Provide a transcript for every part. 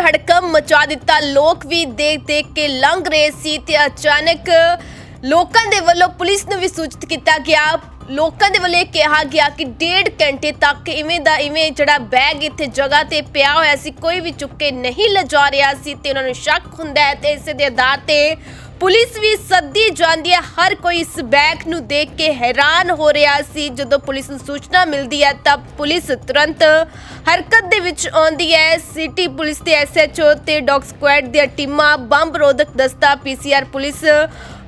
ਹੜਕੰਪ ਮਚਾ ਦਿੱਤਾ। ਲੋਕ ਵੀ ਦੇਖ ਦੇਖ ਕੇ ਲੰਘ ਰਹੇ ਸੀ ਤੇ ਅਚਾਨਕ ਲੋਕਾਂ ਦੇ ਵੱਲੋਂ ਪੁਲਿਸ ਨੂੰ ਵੀ ਸੂਚਿਤ ਕੀਤਾ ਗਿਆ। ਲੋਕਾਂ ਦੇ ਵੱਲੋਂ ਇਹ ਕਿਹਾ ਗਿਆ ਕਿ ਡੇਢ ਘੰਟੇ ਤੱਕ ਇਵੇਂ ਦਾ ਇਵੇਂ ਜਿਹੜਾ ਬੈਗ ਇੱਥੇ ਜਗ੍ਹਾ ਤੇ ਪਿਆ ਹੋਇਆ ਸੀ, ਕੋਈ ਵੀ ਚੁੱਕ ਕੇ ਨਹੀਂ ਲਿਜਾ ਰਿਹਾ ਸੀ ਤੇ ਉਹਨਾਂ ਨੂੰ ਸ਼ੱਕ ਹੁੰਦਾ ਹੈ ਤੇ ਇਸੇ ਦੇ ਆਧਾਰ ਤੇ ਪੁਲਿਸ ਵੀ ਸੱਦੀ ਜਾਂਦੀ ਹੈ। ਹਰ ਕੋਈ ਇਸ ਬੈਗ ਨੂੰ ਦੇਖ ਕੇ ਹੈਰਾਨ ਹੋ ਰਿਹਾ ਸੀ। ਜਦੋਂ ਪੁਲਿਸ ਨੂੰ ਸੂਚਨਾ ਮਿਲਦੀ ਹੈ, ਤਾਂ ਪੁਲਿਸ ਤੁਰੰਤ ਹਰਕਤ ਦੇ ਵਿੱਚ ਆਉਂਦੀ ਹੈ। ਸਿਟੀ ਪੁਲਿਸ ਤੇ ਐਸਐਚਓ ਤੇ ਡੌਗ ਸਕੁਐਡ ਦੀਆਂ ਟੀਮਾਂ, ਬੰਬ ਰੋਧਕ ਦਸਤਾ ਪੀਸੀਆਰ ਪੁਲਿਸ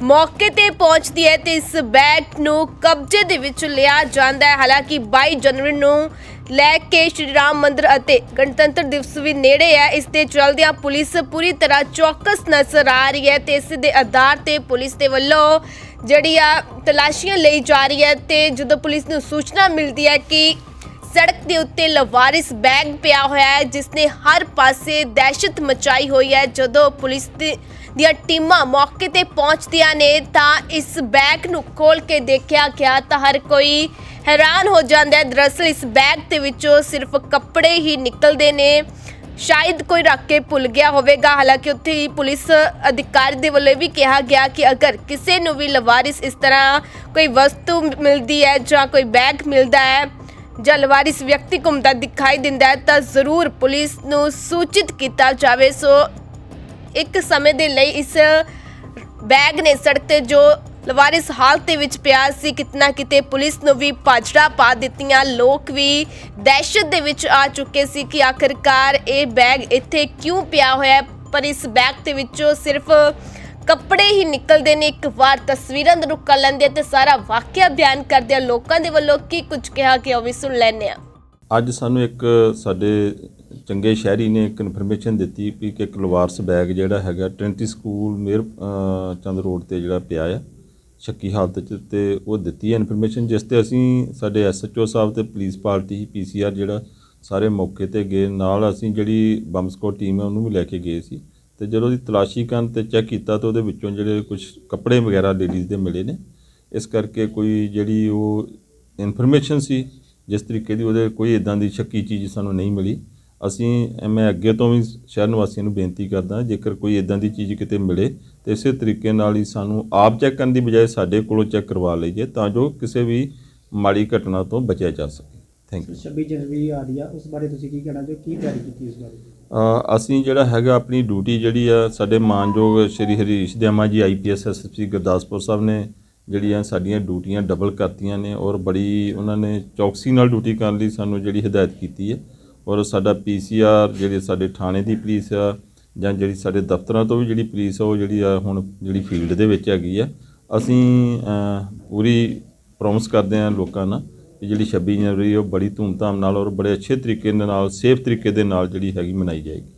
ਮੌਕੇ ਤੇ ਪਹੁੰਚਦੀ ਹੈ ਤੇ ਇਸ ਬੈਗ ਨੂੰ ਕਬਜ਼ੇ ਦੇ ਵਿੱਚ ਲਿਆ ਜਾਂਦਾ ਹੈ। ਹਾਲਾਂਕਿ 22 ਜਨਵਰੀ ਨੂੰ ਲੈ ਕੇ ਸ਼੍ਰੀ ਰਾਮ ਮੰਦਿਰ ਅਤੇ ਗਣਤੰਤਰ ਦਿਵਸ ਵੀ ਨੇੜੇ ਹੈ। ਇਸ ਦੇ ਚਲਦਿਆਂ ਪੁਲਿਸ ਪੂਰੀ ਤਰ੍ਹਾਂ ਚੌਕਸ ਨਜ਼ਰ ਆ ਰਹੀ ਹੈ ਤੇ ਇਸ ਦੇ ਆਧਾਰ ਤੇ ਪੁਲਿਸ ਦੇ ਵੱਲੋਂ ਜਿਹੜੀ ਆ ਤਲਾਸ਼ੀਆਂ ਲਈ ਜਾ ਰਹੀ ਹੈ ਤੇ ਜਦੋਂ ਪੁਲਿਸ ਨੂੰ ਸੂਚਨਾ ਮਿਲਦੀ ਹੈ ਕਿ ਸੜਕ ਦੇ ਉੱਤੇ ਲਵਾਰਿਸ ਬੈਗ ਪਿਆ ਹੋਇਆ ਹੈ ਜਿਸ ਨੇ ਹਰ ਪਾਸੇ ਦਹਿਸ਼ਤ ਮਚਾਈ ਹੋਈ ਹੈ। ਜਦੋਂ ਪੁਲਿਸ ਦੀ- ਦੀਆਂ ਟੀਮਾਂ ਮੌਕੇ ਤੇ ਪਹੁੰਚਦੀਆਂ ਨੇ, ਤਾਂ ਇਸ ਬੈਗ ਨੂੰ ਖੋਲ ਕੇ ਦੇਖਿਆ ਗਿਆ ਤਾਂ ਹਰ ਕੋਈ ਹੈਰਾਨ ਹੋ ਜਾਂਦਾ ਹੈ। ਦਰਅਸਲ ਇਸ ਬੈਗ ਦੇ ਵਿੱਚੋਂ ਸਿਰਫ ਕੱਪੜੇ ਹੀ ਨਿਕਲਦੇ ਨੇ। ਸ਼ਾਇਦ ਕੋਈ ਰੱਖ ਕੇ ਭੁੱਲ ਗਿਆ ਹੋਵੇਗਾ। ਹਾਲਾਂਕਿ ਉੱਥੇ ਹੀ ਪੁਲਿਸ ਅਧਿਕਾਰੀ ਦੇ ਵੱਲੋਂ ਇਹ ਵੀ ਕਿਹਾ ਗਿਆ ਕਿ ਅਗਰ ਕਿਸੇ ਨੂੰ ਵੀ ਲਵਾਰਿਸ ਇਸ ਤਰ੍ਹਾਂ ਕੋਈ ਵਸਤੂ ਮਿਲਦੀ ਹੈ ਜਾਂ ਕੋਈ ਬੈਗ ਮਿਲਦਾ ਹੈ ਜਾਂ ਲਵਾਰਿਸ ਵਿਅਕਤੀ ਘੁੰਮਦਾ ਦਿਖਾਈ ਦਿੰਦਾ ਹੈ, ਤਾਂ ਜ਼ਰੂਰ ਪੁਲਿਸ ਨੂੰ ਸੂਚਿਤ ਕੀਤਾ ਜਾਵੇ। ਸੋ ਇੱਕ ਸਮੇਂ ਦੇ ਲਈ ਇਸ ਬੈਗ ਨੇ ਸੜਕ ਤੇ ਜੋ ਲਵਾਰਿਸ ਹਾਲਤ ਦੇ ਵਿੱਚ ਪਿਆ ਸੀ, ਕਿਤਨਾ ਕਿਤੇ ਪੁਲਿਸ ਨੂੰ ਵੀ ਪਾਜੜਾ ਪਾ ਦਿੱਤੀਆਂ। ਲੋਕ ਵੀ ਦਹਿਸ਼ਤ ਦੇ ਵਿੱਚ ਆ ਚੁੱਕੇ ਸੀ ਕਿ ਆਖਰਕਾਰ ਇਹ ਬੈਗ ਇੱਥੇ ਕਿਉਂ ਪਿਆ ਹੋਇਆ ਪਰ ਇਸ ਬੈਗ ਦੇ ਵਿੱਚੋਂ ਸਿਰਫ ਕੱਪੜੇ ਹੀ ਨਿਕਲਦੇ ਨੇ। ਇੱਕ ਵਾਰ ਤਸਵੀਰਾਂ ਦਾ ਰੁੱਖ ਕਰ ਲੈਂਦੇ ਤੇ ਸਾਰਾ ਵਾਕਿਆ ਬਿਆਨ ਕਰਦੇ ਆ। ਲੋਕਾਂ ਦੇ ਵੱਲੋਂ ਕੀ ਕੁਝ ਕਿਹਾ ਕਿ ਉਹ ਵੀ ਸੁਣ ਲੈਂਦੇ ਆ। ਅੱਜ ਸਾਨੂੰ ਇੱਕ ਸਾਡੇ ਚੰਗੇ ਸ਼ਹਿਰੀ ਨੇ ਇੱਕ ਇਨਫੋਰਮੇਸ਼ਨ ਦਿੱਤੀ ਵੀ ਕਿ ਇੱਕ ਲਵਾਰਸ ਬੈਗ ਜਿਹੜਾ ਹੈਗਾ ਟ੍ਰਿੰਟੀ ਸਕੂਲ ਮੇਰ ਚੰਦ ਰੋਡ ਤੇ ਜਿਹੜਾ ਪਿਆ ਆ, ਸ਼ੱਕੀ ਹਾਲਤ 'ਚ ਤੇ ਉਹ ਦਿੱਤੀ ਹੈ ਇਨਫੋਰਮੇਸ਼ਨ ਜਿਸ ਤੇ ਅਸੀਂ ਸਾਡੇ ਐਸਐਚਓ ਸਾਹਿਬ ਤੇ ਪੁਲਿਸ ਪਾਰਟੀ ਪੀਸੀਆਰ ਜਿਹੜਾ ਸਾਰੇ ਮੌਕੇ ਤੇ ਗਏ। ਨਾਲ ਅਸੀਂ ਜਿਹੜੀ ਬੰਬ ਸਕੋਡ ਟੀਮ ਹੈ ਉਹਨੂੰ ਵੀ ਲੈ ਕੇ ਗਏ ਸੀ। ਤੇ ਜਦੋਂ ਦੀ ਤਲਾਸ਼ੀ ਕਰਨ ਤੇ ਚੈੱਕ ਕੀਤਾ ਤਾਂ ਉਹਦੇ ਵਿੱਚੋਂ ਜਿਹੜੇ ਕੁਝ ਕੱਪੜੇ ਵਗੈਰਾ ਲੇਡੀਜ਼ ਦੇ ਮਿਲੇ ਨੇ। ਇਸ ਕਰਕੇ ਕੋਈ ਜਿਹੜੀ ਉਹ ਇਨਫੋਰਮੇਸ਼ਨ ਸੀ, ਜਿਸ ਤਰੀਕੇ ਦੀ ਉਹਦੇ ਕੋਈ ਇਦਾਂ ਦੀ ਸ਼ੱਕੀ ਚੀਜ਼ ਸਾਨੂੰ ਨਹੀਂ ਮਿਲੀ। ਅਸੀਂ ਮੈਂ ਅੱਗੇ ਤੋਂ ਵੀ ਸ਼ਹਿਰ ਨਿਵਾਸੀਆਂ ਨੂੰ ਬੇਨਤੀ ਕਰਦਾ, ਜੇਕਰ ਕੋਈ ਇਦਾਂ ਦੀ ਚੀਜ਼ ਕਿਤੇ ਮਿਲੇ, ਤੇ ਇਸੇ ਤਰੀਕੇ ਨਾਲ ਹੀ ਸਾਨੂੰ ਆਪ ਚੈੱਕ ਕਰਨ ਦੀ ਬਜਾਏ ਸਾਡੇ ਕੋਲੋਂ ਚੈੱਕ ਕਰਵਾ ਲਈਏ, ਤਾਂ ਜੋ ਕਿਸੇ ਵੀ ਮਾੜੀ ਘਟਨਾ ਤੋਂ ਬਚਿਆ ਜਾ ਸਕੇ। ਥੈਂਕ ਯੂ 26 ਜਨਵਰੀ ਆ ਰਹੀ ਆ ਉਸ ਬਾਰੇ ਤੁਸੀਂ ਕੀ ਕਹਿਣਾ ਚਾਹੋ ਕੀ ਤਿਆਰੀ ਕੀਤੀ ਇਸ ਬਾਰੇ? ਅ, ਅਸੀਂ ਜਿਹੜਾ ਹੈਗਾ ਆਪਣੀ ਡਿਊਟੀ ਜਿਹੜੀ ਆ ਸਾਡੇ ਮਾਨਯੋਗ ਸ਼੍ਰੀ ਹਰੀਸ਼ ਦਿਆਮਾ ਜੀ ਆਈਪੀਐਸ ਐਸਐਸਪੀ ਗੁਰਦਾਸਪੁਰ ਸਾਹਿਬ ਨੇ ਜਿਹੜੀਆਂ ਸਾਡੀਆਂ ਡਿਊਟੀਆਂ ਡਬਲ ਕਰਤੀਆਂ ਨੇ ਔਰ ਬੜੀ ਉਹਨਾਂ ਨੇ ਚੌਕਸੀ ਨਾਲ ਡਿਊਟੀ ਕਰਨ ਲਈ ਸਾਨੂੰ ਜਿਹੜੀ ਹਦਾਇਤ ਕੀਤੀ ਹੈ। ਔਰ ਸਾਡਾ ਪੀਸੀਆਰ ਜਿਹੜੇ ਸਾਡੇ ਥਾਣੇ ਦੀ ਪੁਲਿਸ ਆ ਜਾਂ ਜਿਹੜੀ ਸਾਡੇ ਦਫ਼ਤਰਾਂ ਤੋਂ ਵੀ ਜਿਹੜੀ ਪੁਲਿਸ ਆ ਉਹ ਜਿਹੜੀ ਆ ਹੁਣ ਜਿਹੜੀ ਫੀਲਡ ਦੇ ਵਿੱਚ ਹੈਗੀ ਆ ਅਸੀਂ ਅ, ਪੂਰੀ ਪ੍ਰੋਮਿਸ ਕਰਦੇ ਹਾਂ ਲੋਕਾਂ ਨਾਲ ਕਿ ਜਿਹੜੀ 26 ਜਨਵਰੀ ਉਹ ਬੜੀ ਧੂਮਧਾਮ ਨਾਲ ਔਰ ਬੜੇ ਅੱਛੇ ਤਰੀਕੇ ਦੇ ਨਾਲ, ਸੇਫ ਤਰੀਕੇ ਦੇ ਨਾਲ ਜਿਹੜੀ ਹੈਗੀ ਮਨਾਈ ਜਾਏਗੀ।